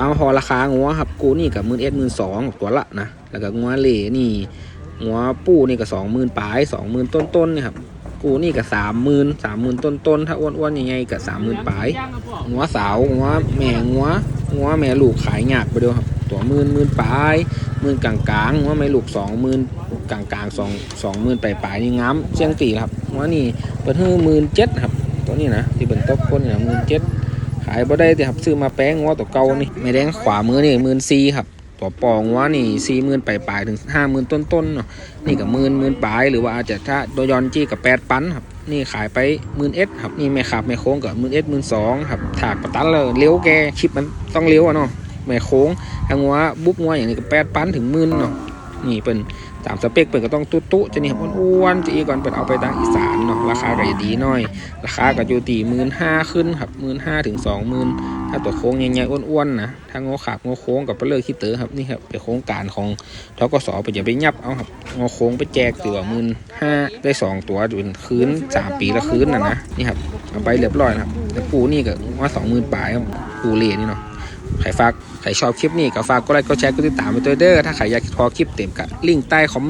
มาพอราคางัวครับกูนี่กับมื่นเอ็ดมื่นสองตัวละนะแล้วก็งัวเหล่นี่งัวปูนี่ก็สองหมื่นปลายสองหมื่นต้นๆนี่ครับกูนี่ก็สามหมื่นสามหมื่นต้นๆถ้าอ้วนๆยังไงก็สามหมื่นปลายงัวสาวงัวแม่งัวงัวแม่ลูกขายยากไปเดียวครับตัวหมื่นหมื่นปลายหมื่นกลางกลางงัวแม่ลูกสองหมื่นกลางกลางสองสองหมื่นปลายปลายนี่งามเชียงตีครับงัวนี่เปิดให้หมื่นเจ็ดครับตัวนี้นะที่เป็นตบคนเนี่ยหมื่นเจ็ดายบ่ได้แต่ครับซื้อมาแป้งงัวตัวเก่านี่ไม่แดงขวามือนี่หมื่นสี่ครับตัวปองว่านี่สี่หมื่นปลายๆถึงห้าหมื่นต้นๆเนาะนี่กับหมื่นหมื่นปลายหรือว่าอาจจะถ้าโดยอนจี้กับแปดปันครับนี่ขายไปหมื่นเอ็ดครับนี่ไม่ขับไม่โค้งกับหมื่นเอ็ดหมื่นสองครับถากประตันเลยเลี้ยวแกคลิปมันต้องเลี้ยวอะเนาะไม่โค้งทางงัวบุ๊กงัวอย่างนี้ก็แปดปันถึงหมื่นเนาะนี่เป็น ตามสเปคเปิดก็ต้องตุ๊ตุจะนี่ครับอ้วนๆจะอีก่อนเปิดเอาไปทางอีสานเนาะราคาก็จะดีหน่อย ราคาก็อยู่ตีหมื่นห้าขึ้นครับหมื่นห้าถึงสองหมื่นถ้าตัวโค้งใหญ่ๆอ้วนๆนะถ้างอขาบงอโค้งกับปลือกขี้เต๋อครับนี่ครับเป็นโครงการของทกสไปอย่าไปยับเอาครับงอโค้งไปแจกตัวหมื่นห้าได้สองตัวเป็นคืนสามปีละคืนนะนะนี่ครับเอาไปเรียบร้อยนะครับแต่ปูนี่ก็ว่าสองหมื่นปลายครับปูเล่นี่เนาะ ใครฝากใครชอบคลิปนี้ก็ฝากกดไลค์กดแชร์กดติดตามไปตัวเด้อถ้าใครอยากขอคลิปเต็มก็ลิงก์ใต้คอม